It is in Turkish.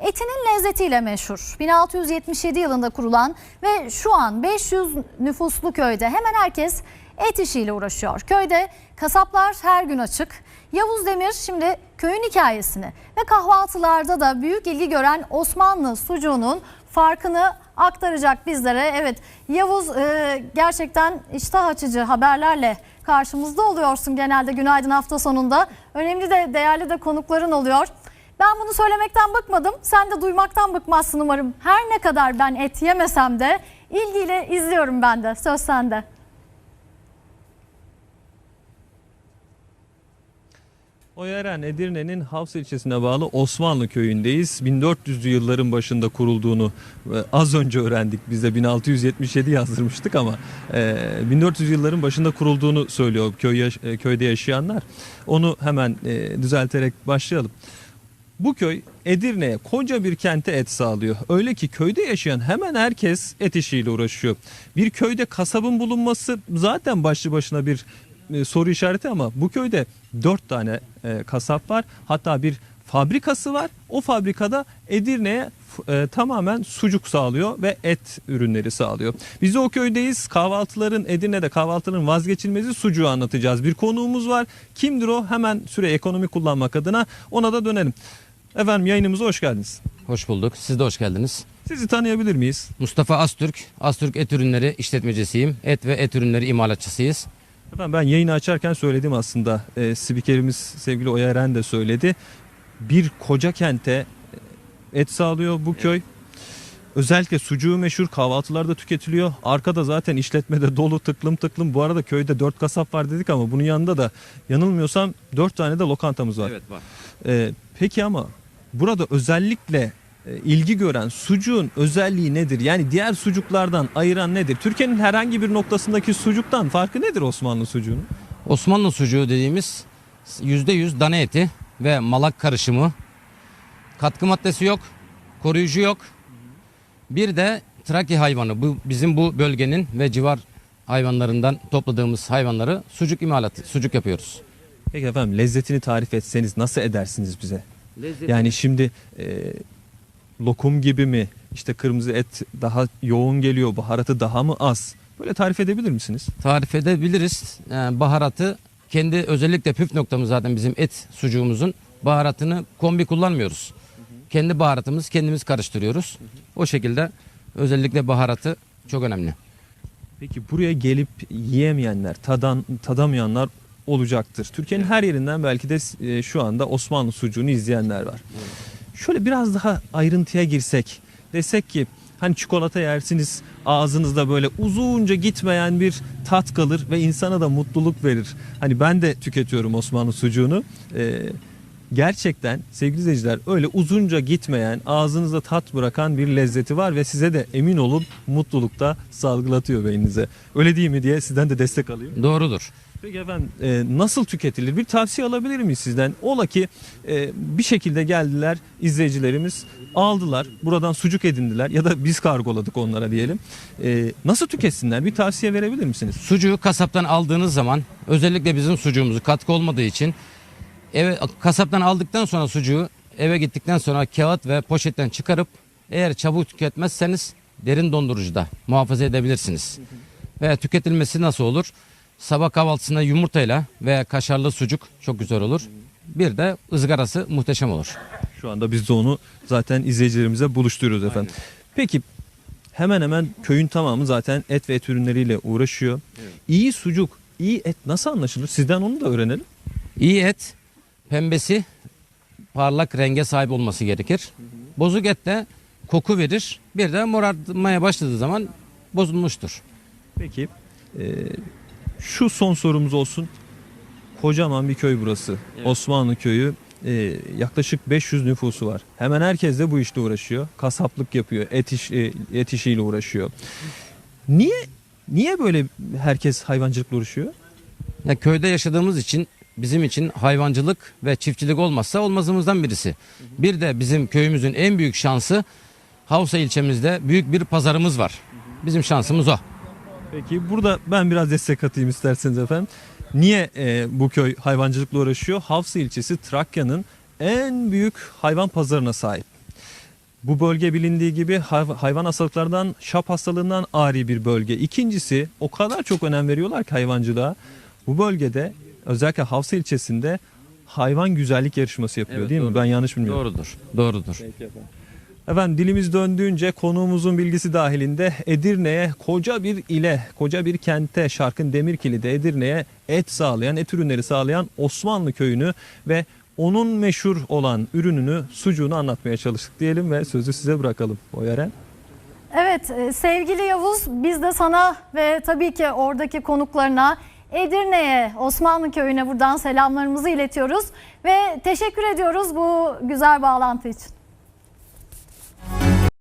etinin lezzetiyle meşhur. 1677 yılında kurulan ve şu an 500 nüfuslu köyde hemen herkes et işiyle uğraşıyor. Köyde kasaplar her gün açık. Yavuz Demir şimdi köyün hikayesini ve kahvaltılarda da büyük ilgi gören Osmanlı sucuğunun farkını aktaracak bizlere. Evet Yavuz e, gerçekten iştah açıcı haberlerle karşımızda oluyorsun genelde günaydın hafta sonunda. Önemli de değerli de konukların oluyor. Ben bunu söylemekten bıkmadım. Sen de duymaktan bıkmazsın umarım. Her ne kadar ben et yemesem de ilgiyle izliyorum ben de. Söz sende. Oyeren Edirne'nin Havs ilçesine bağlı Osmanlı köyündeyiz. 1400'lü yılların başında kurulduğunu e, az önce öğrendik. Biz de 1677 yazdırmıştık ama e, 1400 yılların başında kurulduğunu söylüyor köy e, köyde yaşayanlar. Onu hemen e, düzelterek başlayalım. Bu köy Edirne'ye koca bir kente et sağlıyor. Öyle ki köyde yaşayan hemen herkes et işiyle uğraşıyor. Bir köyde kasabın bulunması zaten başlı başına bir e, soru işareti ama bu köyde dört tane e, kasap var. Hatta bir fabrikası var. O fabrikada Edirne'ye e, tamamen sucuk sağlıyor ve et ürünleri sağlıyor. Biz de o köydeyiz. Kahvaltıların Edirne'de kahvaltının vazgeçilmezi sucuğu anlatacağız. Bir konuğumuz var. Kimdir o? Hemen süre ekonomi kullanmak adına ona da dönelim. Efendim yayınımıza hoş geldiniz. Hoş bulduk. Siz de hoş geldiniz. Sizi tanıyabilir miyiz? Mustafa Astürk, Astürk Et Ürünleri işletmecisiyim. Et ve et ürünleri imalatçısıyız. Efendim ben yayını açarken söyledim aslında. E, spikerimiz sevgili Oya Eren de söyledi. Bir koca kente e, et sağlıyor bu köy. Özellikle sucuğu meşhur kahvaltılarda tüketiliyor. Arkada zaten işletmede dolu tıklım tıklım. Bu arada köyde dört kasap var dedik ama bunun yanında da yanılmıyorsam dört tane de lokantamız var. var. E, peki ama burada özellikle e, ilgi gören sucuğun özelliği nedir? Yani diğer sucuklardan ayıran nedir? Türkiye'nin herhangi bir noktasındaki sucuktan farkı nedir Osmanlı sucuğunun? Osmanlı sucuğu dediğimiz %100 dana eti ve malak karışımı. Katkı maddesi yok, koruyucu yok. Bir de Trakya hayvanı. Bu bizim bu bölgenin ve civar hayvanlarından topladığımız hayvanları sucuk imalatı, sucuk yapıyoruz. Peki efendim lezzetini tarif etseniz nasıl edersiniz bize? Yani şimdi e, lokum gibi mi? İşte kırmızı et daha yoğun geliyor, baharatı daha mı az? Böyle tarif edebilir misiniz? tarif edebiliriz. Yani baharatı kendi özellikle püf noktamız zaten bizim et sucuğumuzun baharatını kombi kullanmıyoruz. Kendi baharatımız kendimiz karıştırıyoruz. O şekilde özellikle baharatı çok önemli. Peki buraya gelip yiyemeyenler, tadan tadamayanlar olacaktır. Türkiye'nin her yerinden belki de e, şu anda Osmanlı sucuğunu izleyenler var. Şöyle biraz daha ayrıntıya girsek, desek ki hani çikolata yersiniz ağzınızda böyle uzunca gitmeyen bir tat kalır ve insana da mutluluk verir. Hani ben de tüketiyorum Osmanlı sucuğunu. Ee, gerçekten sevgili izleyiciler öyle uzunca gitmeyen ağzınızda tat bırakan bir lezzeti var ve size de emin olun mutlulukta salgılatıyor beyninize. Öyle değil mi diye sizden de destek alayım. Doğrudur. Peki efendim e, nasıl tüketilir? Bir tavsiye alabilir miyiz sizden? Ola ki e, bir şekilde geldiler izleyicilerimiz aldılar buradan sucuk edindiler ya da biz kargoladık onlara diyelim. E, nasıl tüketsinler? Bir tavsiye verebilir misiniz? Sucuğu kasaptan aldığınız zaman özellikle bizim sucuğumuzu katkı olmadığı için eve kasaptan aldıktan sonra sucuğu eve gittikten sonra kağıt ve poşetten çıkarıp eğer çabuk tüketmezseniz derin dondurucuda muhafaza edebilirsiniz. Ve tüketilmesi nasıl olur? Sabah kahvaltısında yumurtayla veya kaşarlı sucuk çok güzel olur. Bir de ızgarası muhteşem olur. Şu anda biz de onu zaten izleyicilerimize buluşturuyoruz efendim. Peki hemen hemen köyün tamamı zaten et ve et ürünleriyle uğraşıyor. İyi sucuk, iyi et nasıl anlaşılır? Sizden onu da öğrenelim. İyi et pembesi parlak renge sahip olması gerekir. Bozuk et de koku verir. Bir de morarmaya başladığı zaman bozulmuştur. Peki e, şu son sorumuz olsun. Kocaman bir köy burası. Osmanlı köyü. E, yaklaşık 500 nüfusu var. Hemen herkes de bu işle uğraşıyor. Kasaplık yapıyor. Et, iş, e, et işiyle uğraşıyor. Niye niye böyle herkes hayvancılıkla uğraşıyor? Ya köyde yaşadığımız için bizim için hayvancılık ve çiftçilik olmazsa olmazımızdan birisi. Bir de bizim köyümüzün en büyük şansı Havsa ilçemizde büyük bir pazarımız var. Bizim şansımız o. Peki burada ben biraz destek atayım isterseniz efendim. Niye e, bu köy hayvancılıkla uğraşıyor? Havsı ilçesi Trakya'nın en büyük hayvan pazarına sahip. Bu bölge bilindiği gibi hay- hayvan hastalıklardan, şap hastalığından ari bir bölge. İkincisi o kadar çok önem veriyorlar ki hayvancılığa. Bu bölgede özellikle Havsa ilçesinde hayvan güzellik yarışması yapıyor Evet, değil mi? doğru. Ben yanlış bilmiyorum. Doğrudur. Doğrudur. Efendim dilimiz döndüğünce konuğumuzun bilgisi dahilinde Edirne'ye koca bir ile, koca bir kente, Şarkın Demirkili'de Edirne'ye et sağlayan, et ürünleri sağlayan Osmanlı köyünü ve onun meşhur olan ürününü, sucuğunu anlatmaya çalıştık diyelim ve sözü size bırakalım. O Eren. Evet e, sevgili Yavuz biz de sana ve tabii ki oradaki konuklarına Edirne'ye, Osmanlı Köyü'ne buradan selamlarımızı iletiyoruz ve teşekkür ediyoruz bu güzel bağlantı için.